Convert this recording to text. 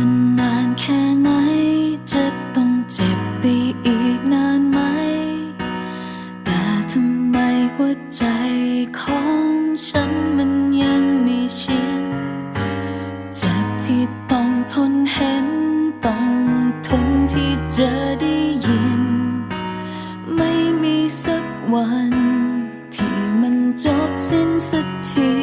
มันนานแค่ไหน จะต้องเจ็บไปอีกนานไหม แต่ทำไมหัวใจของฉันมันยังไม่ชิน เจ็บที่ต้องทนเห็น ต้องทนที่จะได้ยิน ไม่มีสักวัน ที่มันจบสิ้นสักที